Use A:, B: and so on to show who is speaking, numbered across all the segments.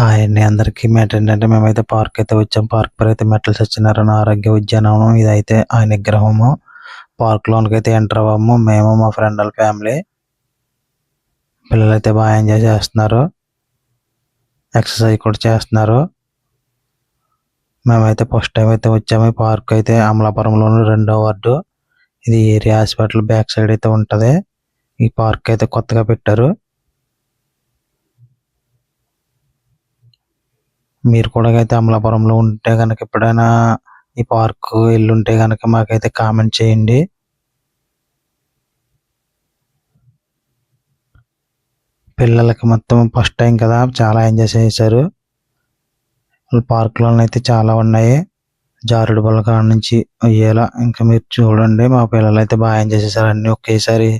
A: Hi అండి అందరికీ. Matter ఏంటంటే మేమైతే పార్క్ అయితే వచ్చాం. పార్క్ పేరు అయితే మెట్ల సత్యనారాయణ ఆరోగ్య ఉద్యానవనం ఇదైతే ఆయన విగ్రహము. పార్క్ లోనికి అయితే ఎంటర్ అవ్వము. మేము మా ఫ్రెండ్ వాళ్ళ ఫ్యామిలీ పిల్లలు అయితే బాగా ఎంజాయ్ చేస్తున్నారు. ఎక్సర్సైజ్ కూడా చేస్తున్నారు. మేమైతే ఫస్ట్ టైం అయితే వచ్చాము. ఈ పార్క్ అయితే అమలాపురంలోని రెండో వార్డు. ఇది ఏరియా హాస్పిటల్ బ్యాక్ సైడ్ అయితే ఉంటుంది. ఈ పార్క్ అయితే కొత్తగా పెట్టారు. మీరు కూడా అయితే అమలాపురంలో ఉంటే కనుక ఎప్పుడైనా ఈ పార్క్ ఉంటే కనుక మాకైతే కామెంట్ చేయండి. పిల్లలకి మొత్తం ఫస్ట్ టైం కదా చాలా ఎంజాయ్ చేశారు. పార్క్లో అయితే చాలా ఉన్నాయి. జారుడు బల్ల కాడ నుంచి అయ్యేలా ఇంకా మీరు చూడండి మా పిల్లలు అయితే బాగా ఎంజాయ్ చేశారు. అన్ని ఒకేసారి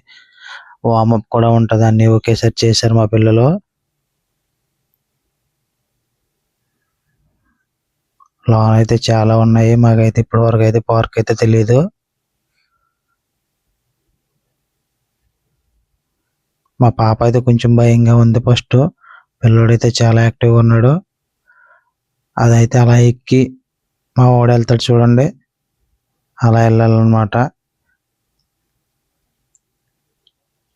A: వామప్ కూడా ఉంటుంది అన్ని ఒకేసారి చేశారు మా పిల్లలు. లోన్ అయితే చాలా ఉన్నాయి. మాకైతే ఇప్పటి వరకు అయితే పార్క్ అయితే తెలియదు మా పాప అయితే కొంచెం భయంగా ఉంది ఫస్ట్ పిల్లోడైతే చాలా యాక్టివ్గా ఉన్నాడు. అదైతే అలా ఎక్కి మా వాడు వెళ్తాడు చూడండి. అలా వెళ్ళాలన్నమాట.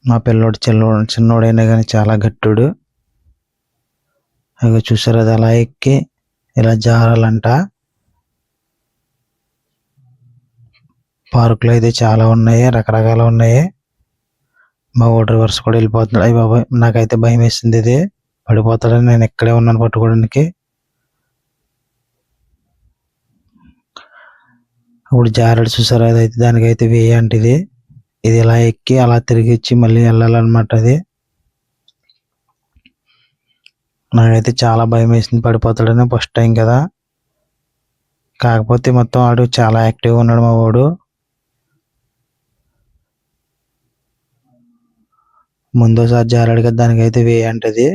A: మా పిల్లోడు చిన్నోడు చిన్నోడైనా కానీ చాలా గట్టుడు. అవి చూసారు? అది అలా ఎక్కి ఇలా జారాలంట. పార్కులు అయితే చాలా ఉన్నాయి రకరకాల ఉన్నాయి. మా ఓటర్ రివర్స్ కూడా వెళ్ళిపోతున్నాడు. అయ్యి బాబాయ్ నాకైతే భయం వేసింది ఇది. పడిపోతాడని నేను ఇక్కడే ఉన్నాను పట్టుకోవడానికి. ఇప్పుడు జారడు చూసారు? అదైతే దానికైతే వేయ అంటే ఇది. ఇది ఇలా ఎక్కి అలా తిరిగి ఇచ్చి మళ్ళీ వెళ్ళాలన్నమాట అది. నాకైతే చాలా భయం వేసింది పడిపోతాడని ఫస్ట్ టైం కదా. కాకపోతే మొత్తం ఆడు చాలా యాక్టివ్గా ఉన్నాడు మా వాడు. ముందోసారి జారాడు కదా దానికైతే వే అంటది.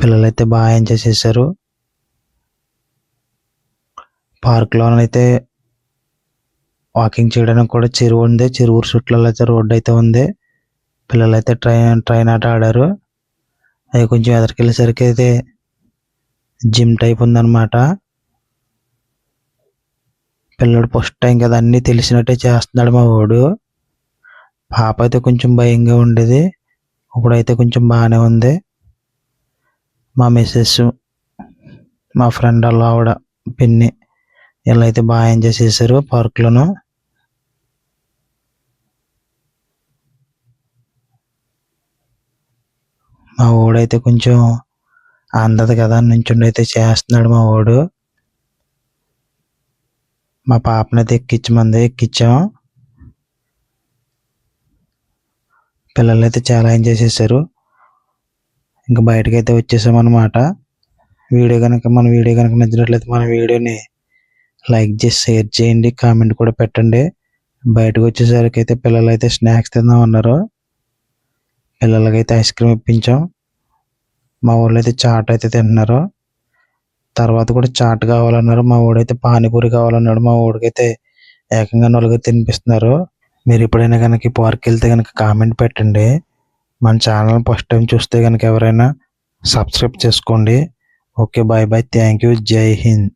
A: పిల్లలైతే బాగా ఎంజాయ్ చేశారు పార్క్లోనైతే వాకింగ్ చేయడానికి కూడా చెరువు ఉంది చెరువు చుట్టాలైతే అయితే రోడ్డు అయితే ఉంది. పిల్లలైతే ట్రైన్ ట్రైన్ ఆట ఆడారు. అది కొంచెం ఎదరికెళ్ళేసరికి అయితే జిమ్ టైప్ ఉందన్నమాట. పిల్లడు ఫస్ట్ టైం కదా అన్నీ తెలిసినట్టే చేస్తున్నాడు మా వాడు. పాప అయితే కొంచెం భయంగా ఉండేది. ఇప్పుడైతే కొంచెం బాగానే ఉంది. మా మిస్సెస్ మా ఫ్రెండ్ వాళ్ళ ఆవిడ పిన్ని ఇలా అయితే బాగా ఎంజాయ్ చేశారు పార్క్లోను మా ఓడైతే కొంచెం అందదు కదా నుంచుండి అయితే చేస్తున్నాడు మా ఓడు మా పాపనైతే ఎక్కించమంది ఎక్కించాం. పిల్లలు అయితే చాలా ఎంజాయ్ చేశారు. ఇంకా బయటకు అయితే వచ్చేసాం అనమాట వీడియో కనుక మన వీడియో కనుక నచ్చినట్లయితే మన వీడియోని లైక్ చేసి షేర్ చేయండి కామెంట్ కూడా పెట్టండి. బయటకు వచ్చేసరికి అయితే పిల్లలు అయితే స్నాక్స్ తిందామన్నారు. పిల్లలకైతే ఐస్ క్రీమ్ ఇప్పించాం. మా ఊళ్ళో అయితే చాట్ అయితే తింటున్నారు. తర్వాత కూడా చాట్ కావాలన్నారు. మా ఊడైతే పానీపూరి కావాలన్నాడు. మా ఊడికైతే ఏకంగా నలుగురు తినిపిస్తున్నారు. మీరు ఎప్పుడైనా కనుక పార్క్ వెళ్తే కనుక కామెంట్ పెట్టండి. మన ఛానల్ ఫస్ట్ టైం చూస్తే కనుక ఎవరైనా సబ్స్క్రైబ్ చేసుకోండి. Okay bye bye thank you జై హింద్